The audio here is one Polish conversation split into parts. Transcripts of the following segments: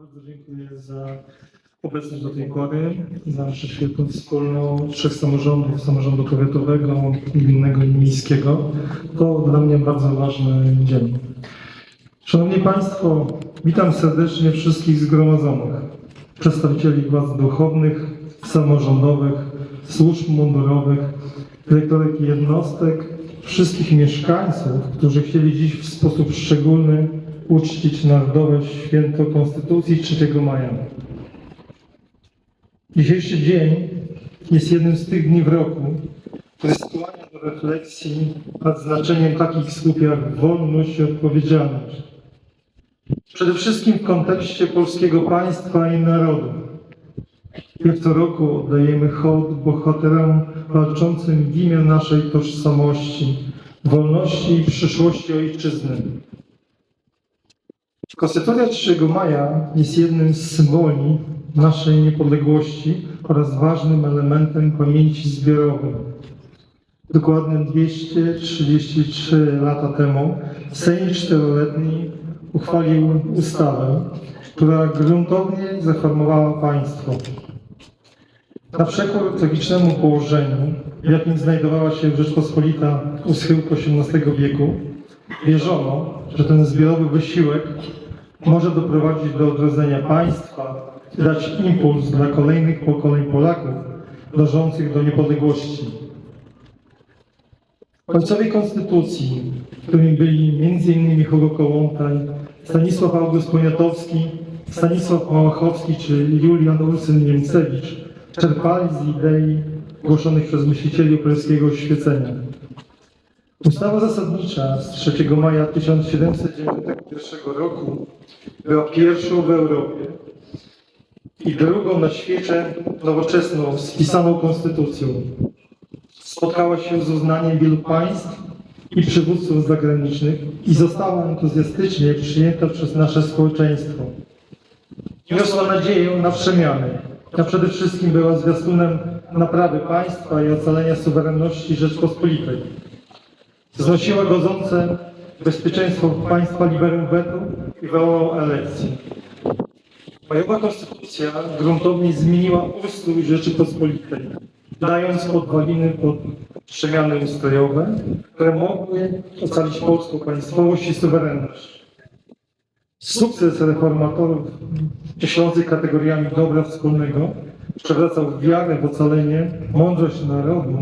Bardzo dziękuję za obecność do tej pory, za naszą świetną wspólną trzech samorządów, samorządu powiatowego, gminnego i miejskiego. To dla mnie bardzo ważny dzień. Szanowni Państwo, witam serdecznie wszystkich zgromadzonych, przedstawicieli władz duchownych, samorządowych, służb mundurowych, dyrektorek jednostek, wszystkich mieszkańców, którzy chcieli dziś w sposób szczególny uczcić Narodowe Święto Konstytucji 3 maja. Dzisiejszy dzień jest jednym z tych dni w roku, który skłania do refleksji nad znaczeniem takich słów jak wolność i odpowiedzialność. Przede wszystkim w kontekście polskiego państwa i narodu. Jak co roku oddajemy hołd bohaterom walczącym w imię naszej tożsamości, wolności i przyszłości ojczyzny. Konstytucja 3 maja jest jednym z symboli naszej niepodległości oraz ważnym elementem pamięci zbiorowej. Dokładnie 233 lata temu Sejm Czteroletni uchwalił ustawę, która gruntownie zreformowała państwo. Na przekór tragicznemu położeniu, w jakim znajdowała się Rzeczpospolita u schyłku XVIII wieku, wierzono, że ten zbiorowy wysiłek może doprowadzić do odrodzenia państwa i dać impuls dla kolejnych pokoleń Polaków dążących do niepodległości. Ojcowie Konstytucji, którymi byli m.in. Hugo Kołłątaj, Stanisław August Poniatowski, Stanisław Małachowski czy Julian Ursyn Niemcewicz, czerpali z idei głoszonych przez myślicieli opolskiego oświecenia. Ustawa zasadnicza z 3 maja 1791 roku była pierwszą w Europie i drugą na świecie nowoczesną, spisaną konstytucją. Spotkała się z uznaniem wielu państw i przywódców zagranicznych i została entuzjastycznie przyjęta przez nasze społeczeństwo. Niosła nadzieję na przemiany, a przede wszystkim była zwiastunem naprawy państwa i ocalenia suwerenności Rzeczpospolitej. Znosiła godzące bezpieczeństwo państwa liberum veto i wywołała elekcję. Majowa konstytucja gruntownie zmieniła ustrój Rzeczypospolitej, dając podwaliny pod przemiany ustrojowe, które mogły ocalić polską państwowość i suwerenność. Sukces reformatorów myślących kategoriami dobra wspólnego przewracał wiarę w ocalenie, mądrość narodu,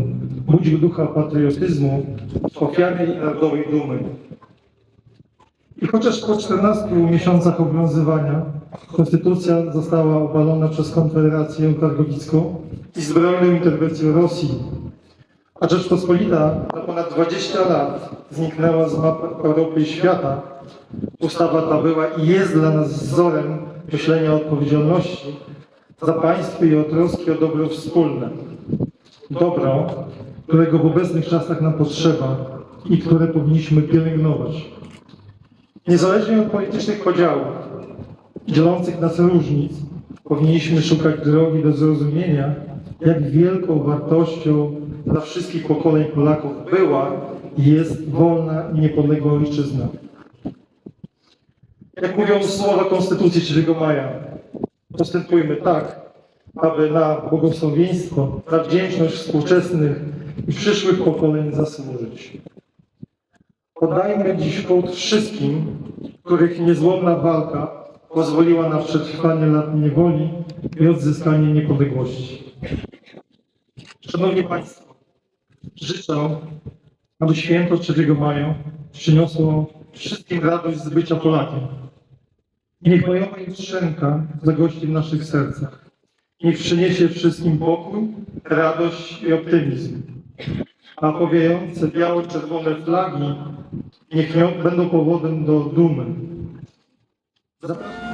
budził ducha patriotyzmu, ofiary i narodowej dumy. I chociaż po 14 miesiącach obowiązywania konstytucja została obalona przez Konfederację Targowicką i zbrojną interwencją Rosji, a Rzeczpospolita na ponad 20 lat zniknęła z map Europy i świata, ustawa ta była i jest dla nas wzorem myślenia o odpowiedzialności za państwo i o troski o dobro wspólne. Dobro, którego w obecnych czasach nam potrzeba i które powinniśmy pielęgnować. Niezależnie od politycznych podziałów, dzielących nas różnic, powinniśmy szukać drogi do zrozumienia, jak wielką wartością dla wszystkich pokoleń Polaków była i jest wolna i niepodległa ojczyzna. Jak mówią słowa Konstytucji 3 maja, postępujmy tak, aby na błogosławieństwo, na wdzięczność współczesnych i przyszłych pokoleń zasłużyć. Poddajmy dziś hołd wszystkim, których niezłomna walka pozwoliła na przetrwanie lat niewoli i odzyskanie niepodległości. Szanowni Państwo, życzę, aby święto 3 maja przyniosło wszystkim radość z bycia Polakiem. Niech majowa jutrzenka zagości w naszych sercach. Niech przyniesie wszystkim pokój, radość i optymizm. A powijające biało-czerwone flagi niech będą powodem do dumy. Zapraszam